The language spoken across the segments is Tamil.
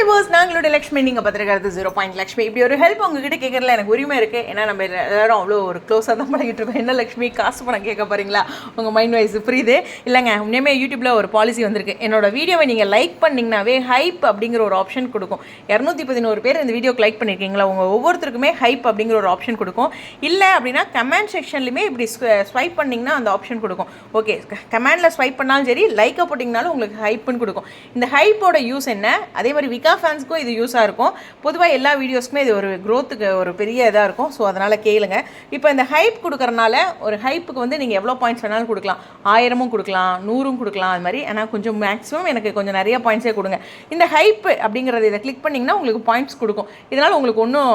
வியூவர்ஸ் நாங்களோட லக்ஷ்மி நீங்கள் பார்த்துருக்கிறது ஜீரோ பாயிண்ட் லக்ஷ்மி. இப்படி ஒரு ஹெல்ப் உங்ககிட்ட கேட்கறதுல எனக்கு உரிமை இருக்குது ஏன்னா நம்ம எல்லாரும் அவ்வளோ ஒரு க்ளோஸாக தான் பழகிட்டு இருக்கோம். என்ன லக்ஷ்மி காசு பணம் கேட்க போகிறீங்களா உங்கள் மைண்ட் வைஸ் புரியுது? இல்லைங்க உண்மையுமே யூடியூப்பில் ஒரு பாலிசி வந்திருக்கு. என்னோட வீடியோவை நீங்கள் லைக் பண்ணிங்கனாவே ஹைப் அப்படிங்கிற ஒரு ஆப்ஷன் கொடுக்கும். இரநூத்தி பதினோரு பேர் இந்த வீடியோக்கு லைக் பண்ணியிருக்கீங்களா உங்கள் ஒவ்வொருத்தருக்குமே ஹைப் அப்படிங்கிற ஒரு ஆப்ஷன் கொடுக்கும். இல்லை அப்படின்னா கமெண்ட் செக்ஷன்லையுமே இப்படி ஸ்வைப் பண்ணிங்கன்னா அந்த ஆப்ஷன் கொடுக்கும். ஓகே கமெண்டில் ஸ்வைப் பண்ணாலும் சரி லைக்கை போட்டிங்கனாலும் உங்களுக்கு ஹைப்புன்னு கொடுக்கும். இந்த ஹைப்போட யூஸ் என்ன? அதே மாதிரி விகா ஃபேன்ஸ்க்கும் இது யூஸாக இருக்கும். பொதுவாக எல்லா வீடியோஸ்க்குமே இது ஒரு க்ரோத்துக்கு ஒரு பெரிய இதாக இருக்கும். ஸோ அதனால் கேளுங்க. இப்போ இந்த ஹைப் கொடுக்கறனால ஒரு ஹைப்புக்கு வந்து நீங்கள் எவ்வளோ பாயிண்ட்ஸ் வேணாலும் கொடுக்கலாம். ஆயிரமும் கொடுக்கலாம் நூறும் கொடுக்கலாம் அது மாதிரி. ஆனால் கொஞ்சம் மேக்ஸிமம் எனக்கு கொஞ்சம் நிறைய பாயிண்ட்ஸே கொடுங்க. இந்த ஹைப்பு அப்படிங்கிறத இதை கிளிக் பண்ணிங்கன்னா உங்களுக்கு பாயிண்ட்ஸ் கொடுக்கும். இதனால் உங்களுக்கு ஒன்றும்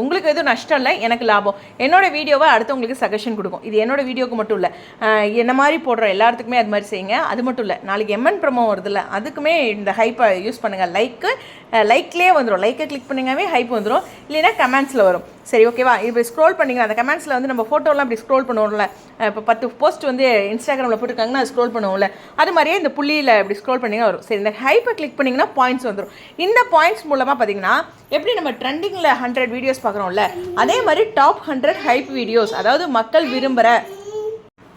உங்களுக்கு எதுவும் நஷ்டம் இல்லை எனக்கு லாபம். என்னோட வீடியோவை அடுத்தவங்களுக்கு சஜஷன் கொடுக்கும். இது என்னோடய வீடியோக்கு மட்டும் இல்லை. என்ன மாதிரி போடுற எல்லாத்துக்குமே அது மாதிரி செய்யுங்க. அது மட்டும் இல்லை. நாளைக்கு எம்என் ப்ரமோ வருதுல்ல அதுக்குமே இந்த ஹைப்பை யூஸ் பண்ணுங்கள் லைக்கு லைக்லேயே வந்துடும் லைக்கை கிளிக் பண்ணிங்கனாவே ஹைப் வந்துடும் இல்லைன்னா கமெண்ட்ஸில் வரும். சரி ஓகேவா இப்போ ஸ்க்ரோல் பண்ணிங்க அந்த கமெண்ட்ஸில் வந்து நம்ம ஃபோட்டோலாம் இப்படி ஸ்க்ரோல் பண்ணுவோம்ல. இப்போ பத்து போஸ்ட் வந்து இன்ஸ்டாகிராமில் போட்டிருக்காங்கன்னா அது ஸ்க்ரோல் பண்ணுவோம்ல. அது மாதிரியே இந்த புள்ளியில் இப்படி ஸ்க்ரோல் பண்ணிங்கன்னா வரும். சரி இந்த ஹைப்பை கிளிக் பண்ணிங்கன்னா பாயிண்ட்ஸ் வந்துடும் இந்த பாயிண்ட்ஸ் மூலமாக பார்த்தீங்கன்னா எப்படி நம்ம ட்ரெண்டிங்கில் ஹண்ட்ரட் வீடியோஸ் பார்க்குறோம்ல அதே மாதிரி டாப் ஹண்ட்ரட் ஹைப் வீடியோஸ் அதாவது மக்கள் விரும்புகிற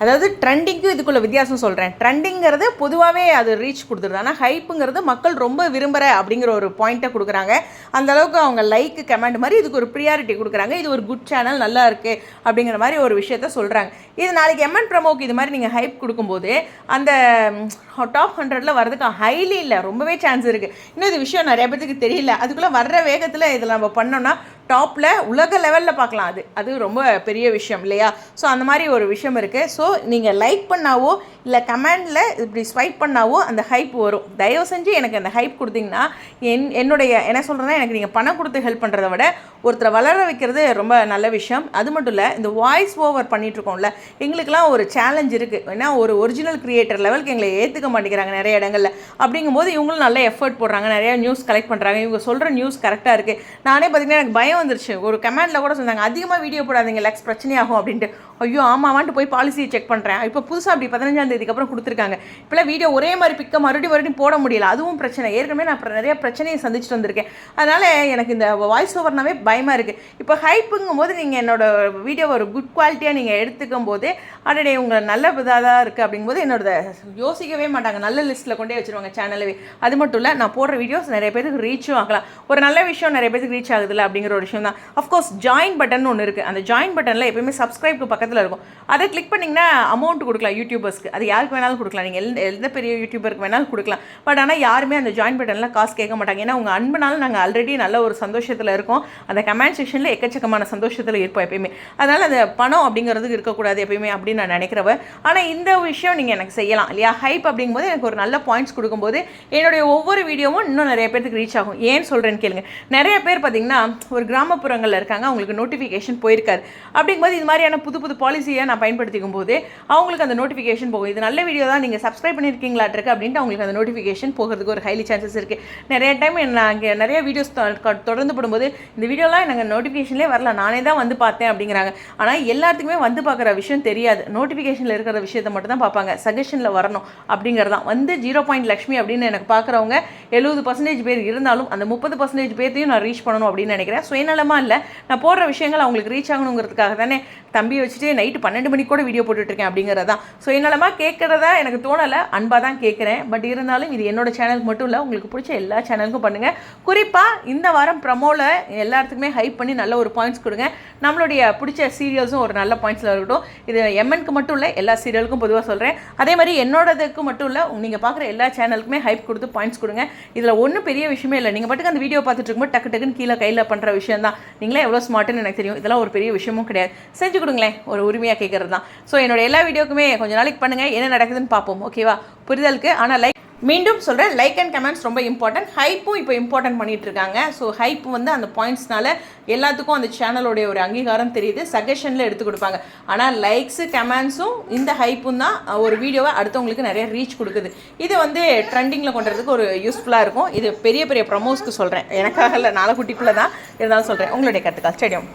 அதாவது ட்ரெண்டிங்க்கும் இதுக்குள்ள வித்தியாசம் சொல்கிறேன் ட்ரெண்டிங்கிறது பொதுவாகவே அது ரீச் கொடுத்துருது. ஆனால் ஹைப்புங்கிறது மக்கள் ரொம்ப விரும்புகிற அப்படிங்கிற ஒரு பாயிண்ட்டை கொடுக்குறாங்க. அந்த அளவுக்கு அவங்க லைக் கமெண்ட் மாதிரி இதுக்கு ஒரு ப்ரியாரிட்டி கொடுக்குறாங்க. இது ஒரு குட் சேனல் நல்லா இருக்குது அப்படிங்கிற மாதிரி ஒரு விஷயத்த சொல்கிறாங்க இது நாளைக்கு எம்என் ப்ரமோக்கு இது மாதிரி நீங்கள் ஹைப் கொடுக்கும்போது அந்த டாப் ஹண்ட்ரடில் வரதுக்கு ஹைலி இல்லை. ரொம்பவே சான்ஸ் இருக்குது இன்னும் இது விஷயம் நிறைய பேத்துக்கு தெரியல. அதுக்குள்ளே வர்ற வேகத்தில் இதில் நம்ம பண்ணோன்னா டாப்பில் உலக லெவலில் பார்க்கலாம். அது அது ரொம்ப பெரிய விஷயம் இல்லையா? ஸோ அந்த மாதிரி ஒரு விஷயம் இருக்குது ஸோ நீங்கள் லைக் பண்ணாவோ இல்லை கமெண்டில் இப்படி ஸ்வைப் பண்ணாவோ அந்த ஹைப் வரும். தயவு செஞ்சு எனக்கு அந்த ஹைப் கொடுத்தீங்கன்னா என் என்னுடைய என்ன சொல்கிறேன்னா எனக்கு நீங்கள் பணம் கொடுத்து ஹெல்ப் பண்ணுறத விட ஒருத்தரை வளர வைக்கிறது ரொம்ப நல்ல விஷயம். அது மட்டும் இல்லை இந்த வாய்ஸ் ஓவர் பண்ணிகிட்ருக்கோம்ல எங்களுக்கெல்லாம் ஒரு சேலஞ்ச் இருக்குது ஏன்னா ஒரு ஒரிஜினல் கிரியேட்டர் லெவலுக்கு எங்களை ஏற்றுக்க மாட்டேங்கிறாங்க நிறைய இடங்களில். அப்படிங்கும்போது இவங்களும் நல்ல எஃபர்ட் போடுறாங்க நிறையா நியூஸ் கலெக்ட் பண்ணுறாங்க இவங்க சொல்கிற நியூஸ் கரெக்டாக இருக்குது நானே பார்த்திங்கன்னா எனக்கு பயம் வந்துருச்சு. ஒரு கமெண்டில் கூட சொன்னாங்க அதிகமாக வீடியோ போடாதீங்க லெக்ஸ் பிரச்சனையாகும் அப்படின்ட்டு. ஐயோ ஆமாவான்ட்டு போய் பாலிசியை செக் பண்ணுறேன் இப்போ புதுசாக அப்படி பதினஞ்சாம் தேதிக்கு அப்புறம் கொடுத்துருக்காங்க. இப்போலாம் வீடியோ ஒரே மாதிரி பிக்க மறுபடியும் மறுபடியும் போட முடியல. அதுவும் பிரச்சனை. ஏற்கனவே நான் அப்புறம் நிறைய பிரச்சனையை சந்திச்சுட்டு வந்திருக்கேன். அதனால் எனக்கு இந்த வாய்ஸ் ஓவர்னாவே பயமாக இருக்குது இப்போ ஹைப்புங்கும் போது நீங்கள் என்னோட வீடியோ ஒரு குட் குவாலிட்டியாக நீங்கள் எடுத்துக்கும் போது அடடே உங்கள் நல்ல இதாக தான் இருக்குது அப்படிங்கும்போது என்னோட யோசிக்கவே மாட்டாங்க. நல்ல லிஸ்ட்டில் கொண்டே வச்சுருவாங்க சேனலவே அது மட்டும் இல்லை நான் போடுற வீடியோஸ் நிறைய பேருக்கு ரீச்சும் ஆகலாம். ஒரு நல்ல விஷயம் நிறைய பேருக்கு ரீச் ஆகுதுல்ல அப்படிங்கிற ஒரு விஷயம் தான் அஃப்கோர்ஸ் ஜாயின் பட்டன் ஒன்று இருக்குது அந்த ஜாயின் பட்டனில் எப்பயுமே சப்ஸ்கிரைப்க்கு பக்கத்தில் இருக்கும். அதை கிளிக் பண்ணிங்கன்னா அமௌண்ட் கொடுக்கலாம் யூடியூபர்ஸ்க்கு அது யாருக்கு வேணாலும் கொடுக்கலாம். நீங்கள் எந்த எந்த பெரிய யூடியூபருக்கு வேணாலும் கொடுக்கலாம். பட் ஆனால் யாருமே அந்த ஜாயின் பட்டனில் காசு கேட்க மாட்டாங்க. ஏன்னா உங்கள் அன்புனாலும் நாங்கள் ஆல்ரெடி நல்ல ஒரு சந்தோஷத்தில் இருக்கோம். அந்த கமெண்ட் செக்ஷனில் எக்கச்சக்கமான சந்தோஷத்தில் இருப்போம் எப்பயுமே. அதனால் அந்த பணம் அப்படிங்கிறது இருக்கக்கூடாது எப்பயுமே அப்படின்னு நான் நினைக்கிறவ. ஆனால் இந்த விஷயம் நீங்கள் எனக்கு செய்யலாம் இல்லையா? ஹைப் அப்படிங்கும்போது எனக்கு ஒரு நல்ல பாயிண்ட்ஸ் கொடுக்கும்போது என்னுடைய ஒவ்வொரு வீடியோவும் இன்னும் நிறைய பேருக்கு ரீச் ஆகும். ஏன் சொல்கிறேன்னு கேளுங்க. நிறைய பேர் பார்த்தீங்கன்னா ஒரு கிராமப்புறங்களில் இருக்காங்க. அவங்களுக்கு நோட்டிஃபிகேஷன் போயிருக்காது. அப்படிங்கும்போது இது மாதிரியான புது புது பாலிசியை நான் பயன்படுத்திக்கும் போது அவங்களுக்கு அந்த நோட்டிஃபிகேஷன் போகும். இது நல்ல வீடியோ தான் நீங்கள் சப்ஸ்கிரைப் பண்ணியிருக்கீங்களாட்டிருக்கு அப்படின்ட்டு அவங்களுக்கு அந்த நோட்டிஃபிகேஷன் போகிறதுக்கு ஒரு ஹைலி சான்சஸ் இருக்குது நிறைய டைம் நான் அங்கே நிறைய வீடியோஸ் தொடர்ந்து போடும்போது இந்த வீடியோலாம் எனக்கு நோட்டிஃபிகேஷன்லேயே வரல. நானே தான் வந்து பார்த்தேன் அப்படிங்கிறாங்க. ஆனால் எல்லாத்துக்குமே வந்து பார்க்குற விஷயம் தெரியாது. நோட்டிஃபிகேஷனில் இருக்கிற விஷயத்தை மட்டும் தான் பார்ப்பாங்க. சஜஷனில் வரணும் அப்படிங்கிறது தான் வந்து ஜீரோ பாயிண்ட் லக்ஷ்மி அப்படின்னு எனக்கு பார்க்குறவங்க எழுபது பர்சன்டேஜ் பேர் இருந்தாலும் அந்த முப்பது பர்சன்டேஜ் பேர்த்தையும் நான் ரீச் பண்ணணும் அப்படின்னு நினைக்கிறேன். சுயநலமாக இல்லை. நான் போடுற விஷயங்கள் அவங்களுக்கு ரீச் ஆகணுங்கிறதுக்காக தானே தம்பி வச்சுட்டு நைட்டு பன்னெண்டு மணிக்கு கூட வீடியோ போட்டுட்ருக்கேன் அப்படிங்கிறதான். தான் சுயநலமாக கேட்குறதா எனக்கு தோணலை. அன்பாக தான் கேட்குறேன் பட் இருந்தாலும் இது என்னோட சேனலுக்கு மட்டும் இல்லை உங்களுக்கு பிடிச்ச எல்லா சேனலுக்கும் பண்ணுங்கள் குறிப்பாக இந்த வாரம் ப்ரமோவில் எல்லாத்துக்குமே ஹைப் பண்ணி நல்ல ஒரு பாயிண்ட்ஸ் கொடுங்க. நம்மளுடைய பிடிச்ச சீரியல்ஸும் ஒரு நல்ல பாயிண்ட்ஸில் இருக்கட்டும். இது எம்என்க்கு மட்டும் இல்லை எல்லா சீரியலுக்கும் பொதுவாக சொல்கிறேன் அதே மாதிரி என்னோடதுக்கு மட்டும் இல்லை நீங்கள் பார்க்குற எல்லா சேனலுக்குமே ஹைப் கொடுத்து பாயிண்ட்ஸ் கொடுங்க. இதில் ஒன்றும் பெரிய விஷயமே இல்லை. நீங்கள் பாட்டுக்கு அந்த வீடியோ பார்த்துட்டு இருக்கும்போது டக்கு டக்குன்னு கீழே கையில் பண்ணுற விஷயம் தான் நீங்களே எவ்வளோ ஸ்மார்ட்டுன்னு எனக்கு தெரியும். இதெல்லாம் ஒரு பெரிய விஷயமும் கிடையாது. செஞ்சு கொடுங்களேன். ஒரு உரிமையாக கேட்குறது தான் ஸோ என்னோட எல்லா வீடியோக்குமே கொஞ்சம் நாளைக்கு பண்ணுங்கள் என்ன நடக்குதுன்னு பார்ப்போம். ஓகேவா புரிதலுக்கு? ஆனால் லைக் மீண்டும் சொல்கிறேன் லைக் அண்ட் கமெண்ட்ஸ் ரொம்ப இம்பார்ட்டன்ட் ஹைப்பும் இப்போ இம்பார்ட்டன்ட் பண்ணிகிட்டு இருக்காங்க. ஸோ ஹைப் வந்து அந்த பாயிண்ட்ஸ்னால எல்லாத்துக்கும் அந்த சேனலோடைய ஒரு அங்கீகாரம் தெரியுது. சஜஷனில் எடுத்து கொடுப்பாங்க. ஆனால் லைக்ஸு கமெண்ட்ஸும் இந்த ஹைப்பும் தான் ஒரு வீடியோவை அடுத்தவங்களுக்கு நிறைய ரீச் கொடுக்குது. இது வந்து ட்ரெண்டிங்கில் கொண்டுறதுக்கு ஒரு யூஸ்ஃபுல்லாக இருக்கும். இது பெரிய பெரிய ப்ரமோஸ்க்கு சொல்கிறேன் எனக்காக இல்லை நாளைக்குட்டிக்குள்ளே தான் இருந்தாலும் சொல்கிறேன் உங்களுடைய கருத்துக்கள். ஸ்டேடியம்